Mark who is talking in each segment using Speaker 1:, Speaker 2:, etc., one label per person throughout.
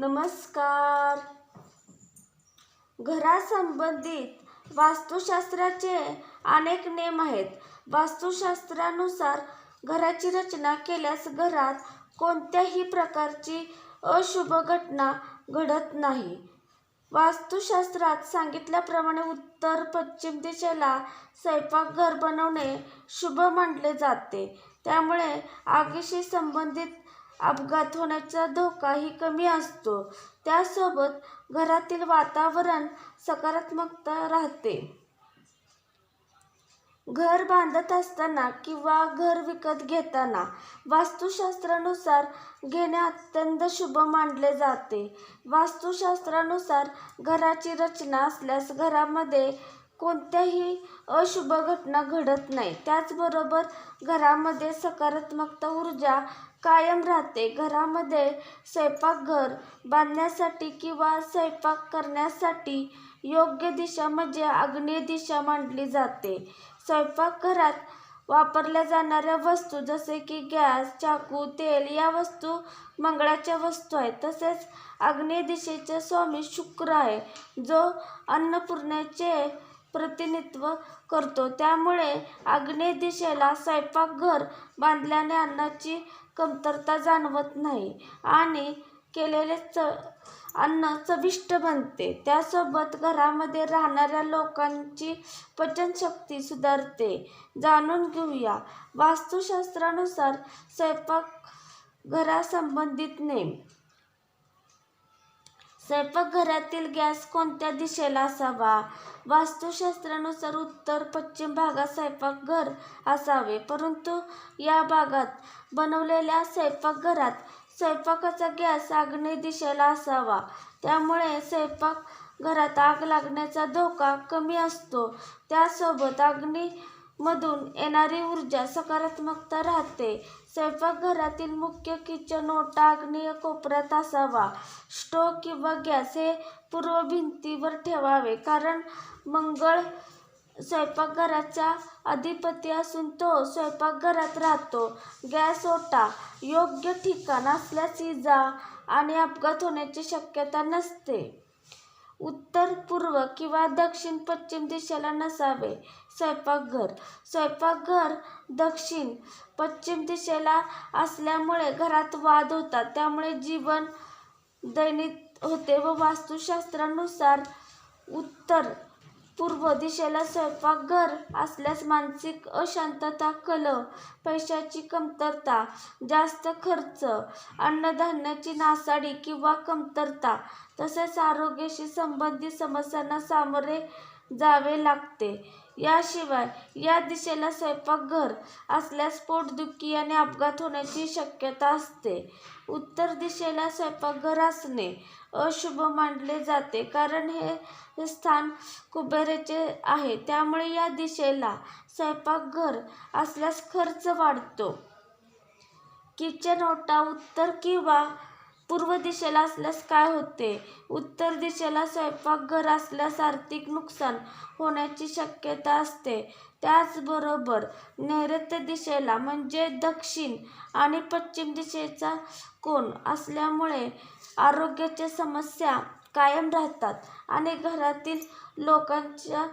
Speaker 1: नमस्कार. घरासंबंधित वास्तुशास्त्राचे अनेक नियम आहेत. वास्तुशास्त्रानुसार घराची रचना केल्यास घरात कोणत्याही प्रकारची अशुभ घटना घडत नाही. वास्तुशास्त्रात सांगितल्याप्रमाणे उत्तर पश्चिम दिशेला स्वयंपाकघर बनवणे शुभ मानले जाते. त्यामुळे आगीशी संबंधित अपघात होण्याचा धोकाही कमी असतो. त्यासोबत घरातील वातावरण सकारात्मकता राहते. घर बांधत असताना किंवा घर विकत घेताना वास्तुशास्त्रानुसार घेणे अत्यंत शुभ मानले जाते. वास्तुशास्त्रानुसार घराची रचना असल्यास घरामध्ये कोणत्याही अशुभ घटना घडत नाही. त्याचबरोबर घरामध्ये सकारात्मकता ऊर्जा कायम राहते. घरामध्ये स्वयंपाकघर बांधण्यासाठी किंवा स्वयंपाक करण्यासाठी योग्य दिशा म्हणजे आग्नेय दिशा मांडली जाते. स्वयंपाकघरात वापरल्या जाणाऱ्या वस्तू जसे की गॅस चाकू तेल या वस्तू मंगळाच्या वस्तू आहेत. तसेच आग्नेय दिशेचे स्वामी शुक्र आहे जो अन्नपूर्णेचे प्रतिनिधित्व करतो. त्यामुळे आग्नेय दिशेला स्वयंपाकघर बांधल्याने अन्नाची कमतरता जाणवत नाही आणि केलेले च अन्न चविष्ट बनते. त्यासोबत घरामध्ये राहणाऱ्या लोकांची पचनशक्ती सुधारते. जाणून घेऊया. वास्तुशास्त्रानुसार स्वयंपाकघरासंबंधित नेम. स्वयंपाकघरातील गॅस कोणत्या दिशेला असावा? वास्तुशास्त्रानुसार उत्तर पश्चिम भागात स्वयंपाकघर असावे परंतु या भागात बनवलेल्या स्वयंपाकघरात स्वयंपाकाचा गॅस आग्नेय दिशेला असावा. त्यामुळे स्वयंपाकघरात आग लागण्याचा धोका कमी असतो. त्यासोबत अग्नी मधून येणारी ऊर्जा सकारात्मकता राहते. स्वयंपाकघरातील मुख्य किचन ओटा आग्नेय कोपऱ्यात असावा. स्टोव किंवा गॅस हे पूर्व भिंतीवर ठेवावे. कारण मंगळ स्वयंपाकघराचा अधिपती असून तो स्वयंपाकघरात राहतो. गॅस ओटा योग्य ठिकाण असल्यास इजा आणि अपघात होण्याची शक्यता नसते. उत्तर पूर्व किंवा दक्षिण पश्चिम दिशेला नसावे. स्वयंपाकघर. स्वयंपाकघर दक्षिण पश्चिम दिशेला असल्यामुळे घरात वाद होतात. त्यामुळे जीवन दैनिक होते व वास्तुशास्त्रानुसार उत्तर पूर्व दिशेला स्वयंपाकघर असल्यास मानसिक अशांतता कलह पैशाची कमतरता जास्त खर्च अन्नधान्याची नासाडी किंवा कमतरता तसेच आरोग्याशी संबंधित समस्यांना सामोरे जावे लागते. याशिवाय या दिशेला स्वयंपाकघर असल्यास पोटदुखी आणि अपघात होण्याची शक्यता असते. उत्तर दिशेला स्वयंपाकघर असणे अशुभ मानले जाते कारण हे स्थान कुबेरेचे आहे. त्यामुळे या दिशेला स्वयंपाकघर असल्यास खर्च वाढतो. किचन ओटा उत्तर किंवा पूर्व दिशेला असल्यास काय होते? उत्तर दिशेला स्वयंपाकघर असल्यास आर्थिक नुकसान होण्याची शक्यता असते. त्याचबरोबर नैऋत्य दिशेला म्हणजे दक्षिण आणि पश्चिम दिशेचा कोण असल्यामुळे आरोग्याच्या समस्या कायम राहतात आणि घरातील लोकांच्या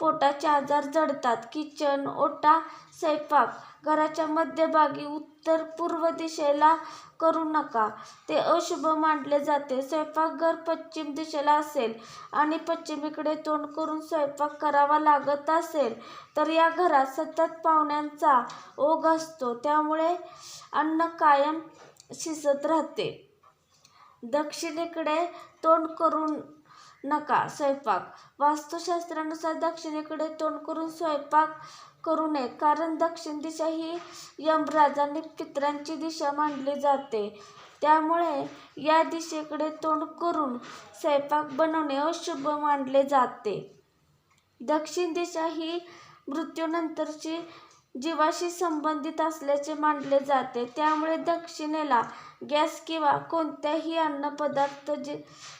Speaker 1: पोटाचे आजार जडतात. किचन ओटा स्वयंपाक घराच्या मध्यभागी उत्तर पूर्व दिशेला करू नका. ते अशुभ मानले जाते. स्वयंपाकघर पश्चिम दिशेला असेल आणि पश्चिमेकडे तोंड करून स्वयंपाक करावा लागत असेल तर या घरात सतत पाहुण्यांचा ओघ असतो. त्यामुळे अन्न कायम शिजत राहते. दक्षिणेकडे तोंड करून नका स्वयंपाक. वास्तुशास्त्रानुसार दक्षिणेकडे तोंड करून स्वयंपाक करू नये कारण दक्षिण दिशा ही यमराज आणि पितरांची दिशा मानली जाते. त्यामुळे या दिशेकडे तोंड करून स्वयंपाक बनवणे अशुभ मानले जाते. दक्षिण दिशा ही मृत्यूनंतरची जीवाशी संबंधित असल्याचे मानले जाते. त्यामुळे दक्षिणेला गॅस किंवा कोणत्याही अन्नपदार्थ जे